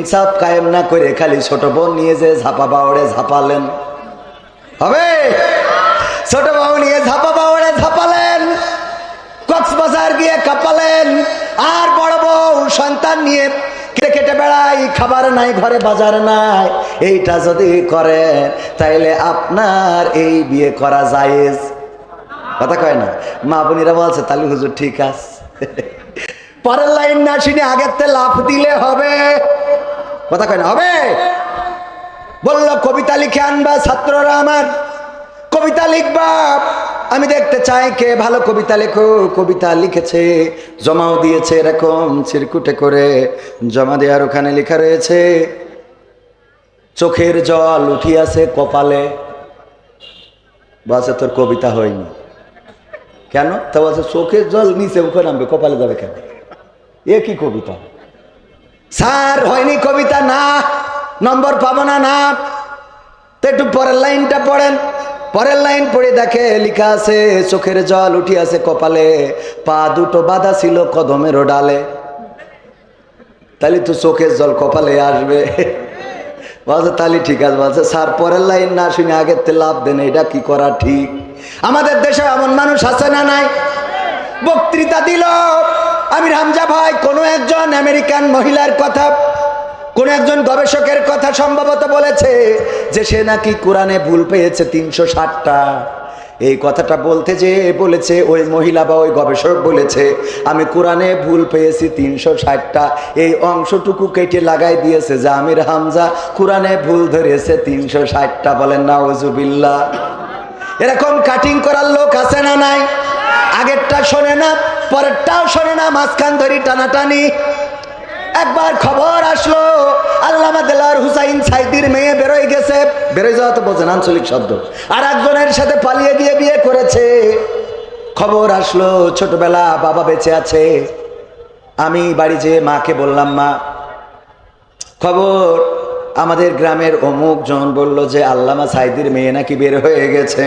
ইনসাফ কায়েম না করে খালি ছোট বোন নিয়ে যে ঝাপা বাওড়ে ঝাপালেন। হবে? ছোট বাবু নিয়ে ঝাপা বাওড়ে ঝাপালেন, কক্সবাজার গিয়ে কাপালেন, আর বড় বউ সন্তান নিয়ে কেটে বেড়াই খাবার নাই, ঘরে বাজার নাই, এইটা যদি করেন তাইলে আপনার এই বিয়ে করা জায়েজ। কথা কয় না? মা বোনিরা বলছে তালি হুজুর ঠিক আছে। পরের লাইন না শুনে আগের তে লাফ দিলে হবে। কথা কয় না, হবে? বলল, কবিতা লিখে আনবা ছাত্ররা আমার। কবিতা লিখবা। আমি দেখতে চাই কে ভালো কবিতা লেখো কবিতা লিখেছে, জমাও দিয়েছে এরকম চিরকুটে করে। জমা দেওয়ার ওখানে লেখা রয়েছে, চোখের জল উঠিয়াছে কপালে। বলছে, তোর কবিতা হয়নি। কেন? তা বলছে, চোখের জল নিচে উঠে নামবে, কপালে যাবে কেন? এ কি কবিতা? স্যার, হয়নি কবিতা, না। নম্বর পাবো না না। তো একটু পরের লাইনটা পড়েন। পরের লাইন পড়ে দেখে লেখা আছে, চোখের জল উঠিয়াছে কপালে, পা দুটো বাঁধা ছিল কদমেরও ডালে। তাহলে তো চোখের জল কপালে আসবে। বলছে, তাহলে ঠিক আছে। বলছে, স্যার, পরের লাইন না শুনে আগের তে লাভ দেন, এটা কি করা ঠিক? আমাদের দেশে এমন মানুষ আছে না নাই? বক্তৃতা দিল। আমির হামজা ভাই, কোনো একজন আমেরিকান মহিলার কথা, কোন একজন গবেষকের কথা সম্ভবত বলেছে যে সে নাকি কোরআনে ভুল পেয়েছে তিনশো ষাটটা। এই কথাটা বলতে যে বলেছে ওই মহিলা বা ওই গবেষক বলেছে, আমি কোরআনে ভুল পেয়েছি তিনশো ষাটটা, এই অংশটুকু কেটে লাগাই দিয়েছে যে আমির হামজা কোরআনে ভুল ধরেছে তিনশো ষাটটা বলেন না ওজুবিল্লা এরকম কাটিং করার লোক আছে না নাই? আগেরটা শোনে না? পরেরটাও শোনে না, মাঝখান ধরি টানাটানি। একবার খবর আসলো, আল্লামা দেলার হুসাইন সাইদির মেয়ে বেরোয় গেছে। বেরোয় যাওয়া তো বোঝেন আঞ্চলিক শব্দ। আর একজনের সাথে পালিয়ে গিয়ে বিয়ে করেছে। খবর আসলো, ছোটবেলা বাবা বেঁচে আছে। আমি বাড়ি যেয়ে মাকে বললাম, মা, খবর, আমাদের গ্রামের অমুক জন বলল যে আল্লামা সাইদির মেয়ে নাকি বের হয়ে গেছে।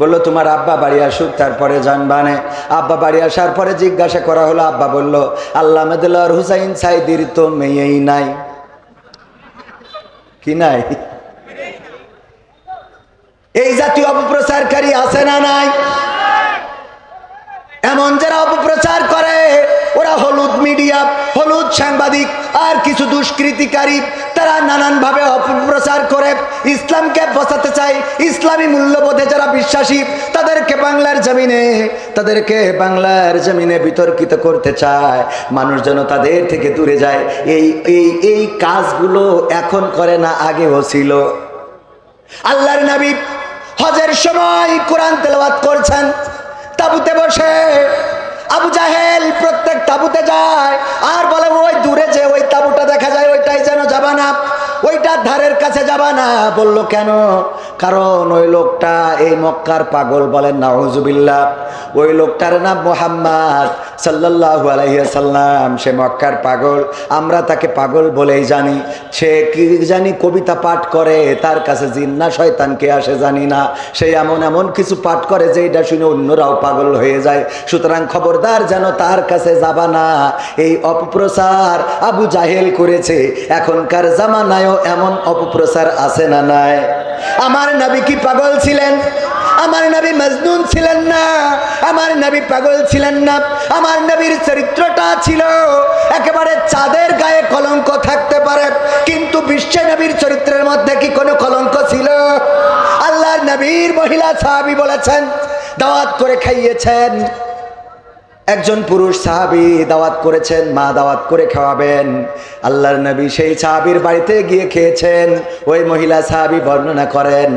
বলল, তোমার আব্বা বাড়ি আসুক, তারপরে জানবানে। আব্বা বাড়ি আসার পরে জিজ্ঞাসা করা হলো, আব্বা বলল, আল্লাহ মেদুল্লাহর হুসাইন সাইদির তো মেয়েই নাই। কি নাই? এই জাতীয় অপপ্রচারকারী আছে না নাই? এমন যারা অপপ্রচার করে মিডিয়া, হলুদ সাংবাদিক আর কিছু দুষ্কৃতিকারী, তারা নানানভাবে অপপ্রচার করে। ইসলামকে বসাতে চায় ইসলামী মূল্যবোধে যারা বিশ্বাসী, তাদেরকে বাংলার জমিনে, তাদেরকে বাংলার জমিনে বিতর্কিত করতে চায়। মানুষ যেন তাদের থেকে দূরে যায়। এই এই এই কাজগুলো এখন করে না, আগেও ছিল। আল্লাহর নবী হজের সময় কোরআন তেলাওয়াত করছেন। তাবুতে বসে আবু জাহেল প্রত্যেক তাবুতে যায়। আর বলে, ওই দূরে যে ওই তাবুটা দেখা যায়, ওইটাই যেন যাবা না। ওইটার ধারের কাছে যাবা না। বলল, কেন? কারণ ওই লোকটা এই মক্কার পাগল বলেন নাউজুবিল্লাহ। ওই লোকটার নাম মোহাম্মদ সাল্লাল্লাহু আলাইসাল্লাম সে মক্কার পাগল। আমরা তাকে পাগল বলেই জানি। সে কি জানি কবিতা পাঠ করে, তার কাছে জিন্না শয়তানকে আসে জানি না। সে এমন এমন কিছু পাঠ করে যে এটা শুনে অন্যরাও পাগল হয়ে যায়। সুতরাং খবরদার যেন তার কাছে যাবা না। এই অপপ্রচার আবু জাহেল করেছে। এখনকার জামানায়ও এমন অপপ্রচার আছে না নাই? আমার নবী কি পাগল ছিলেন? আমার নবী মজনুন ছিলেন না। আমার নবী পাগল ছিলেন না। আমার নবীর চরিত্রটা ছিল একেবারে চাঁদের গায়ে কলঙ্ক থাকতে পারে। কিন্তু বিশ্ব নবীর চরিত্রের মধ্যে কি কোনো কলঙ্ক ছিল? আল্লাহর নবীর মহিলা সাহাবি বলেছেন, দাওয়াত করে খাইয়েছেন। একজন পুরুষ সাহাবি দাওয়াত করেছেন, মা দাওয়াত করে খাওয়াবেন। আল্লাহর নবী সেই সাহাবির বাড়িতে গিয়ে খেয়েছেন। ওই মহিলা সাহাবি বর্ণনা করেন,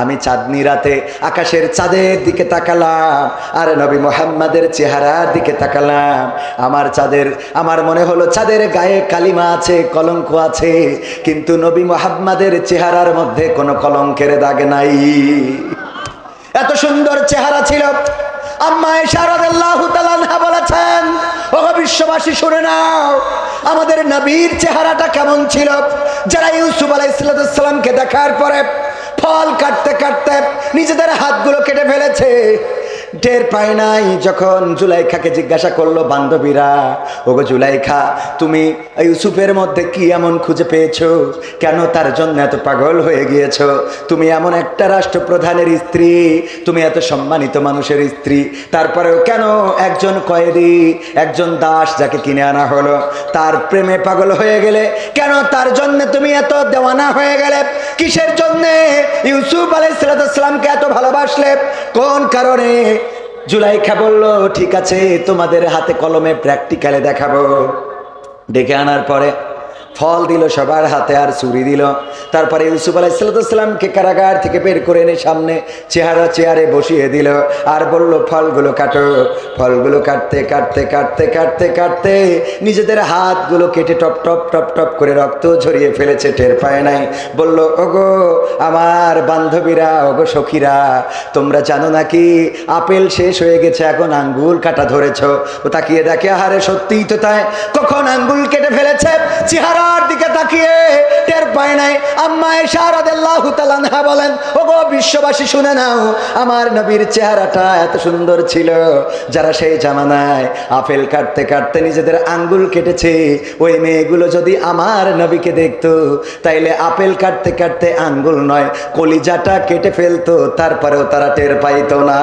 আমি চাঁদনি রাতে আকাশের চাঁদের দিকে তাকালাম, আর নবী মোহাম্মদের চেহারার দিকে তাকালাম। আমার চাঁদের, আমার মনে হলো চাঁদের গায়ে কালিমা আছে, কলঙ্ক আছে, কিন্তু নবী মোহাম্মদের চেহারার মধ্যে কোনো কলঙ্কের দাগ নাই। এত সুন্দর চেহারা ছিল। আম্মা ইশারাদাল্লাহু তাআলা বলেছেন ও বিশ্ববাসী, শুনে নাও, আমাদের নবীর চেহারাটা কেমন ছিল? যারা ইউসুফ আলাইহিসসালামকে দেখার পরে ফল কাটতে কাটতে নিজেদের হাতগুলো কেটে ফেলেছে টের পায় নাই। যখন জুলাইখাকে জিজ্ঞাসা করল, বান্ধবীরা, ওগো জুলাইখা, তুমি ইউসুফের মধ্যে কি এমন খুঁজে পেয়েছ? কেন তার জন্য এত পাগল হয়ে গিয়েছো? তুমি এমন একটা রাষ্ট্রপ্রধানের স্ত্রী, তুমি এত সম্মানিত মানুষের স্ত্রী। তারপরেও কেন একজন কয়েদি, একজন দাস যাকে কিনে আনা হলো? তার প্রেমে পাগল হয়ে গেলে কেন তার জন্য তুমি এত দেওয়ানা হয়ে গেলে? কিসের জন্যে ইউসুফ আলাইসালামকে এত ভালোবাসলে? কোন কারণে জুলাইখা বলল ঠিক আছে তোমাদের হাতে কলমে প্র্যাকটিক্যালে দেখাবো। ডেকে আনার পরে ফল দিল, সবার হাতে আর চুরি দিল। তারপরে ইউসুফ আলাইসালামকে কারাগার থেকে বের করে এনে সামনে চেহারা চেয়ারে বসিয়ে দিল। আর বলল, ফলগুলো কাটো, ফলগুলো কাটতে কাটতে কাটতে কাটতে কাটতে নিজেদের হাতগুলো কেটে টপ টপ টপ টপ করে রক্ত ঝরিয়ে ফেলেছে, টের পায় নাই। বলল, ওগো, আমার বান্ধবীরা, ওগো সখীরা, তোমরা জানো নাকি আপেল শেষ হয়ে গেছে, এখন আঙ্গুল কাটা ধরেছ। ও তাকিয়ে দেখে, আহারে, সত্যিই তো তাই। কখন আঙ্গুল কেটে ফেলেছে? চেহারার দিকে তাকিয়ে টের পায় নাই। আম্মা শারদাল্লাহু তাআলা বলেন, ওগো বিশ্ববাসী, শুনে নাও, আমার নবীর চেহারাটা এত সুন্দর ছিল। যারা সেই জামানায় আপেল কাটতে কাটতে নিজেদের আঙ্গুল কেটেছে, ওই মেয়েগুলো যদি আমার নবীকে দেখতো, তাইলে আপেল কাটতে কাটতে আঙ্গুল নয়, কলিজাটা কেটে ফেলতো, তারপরেও তারা টের পাইতো না।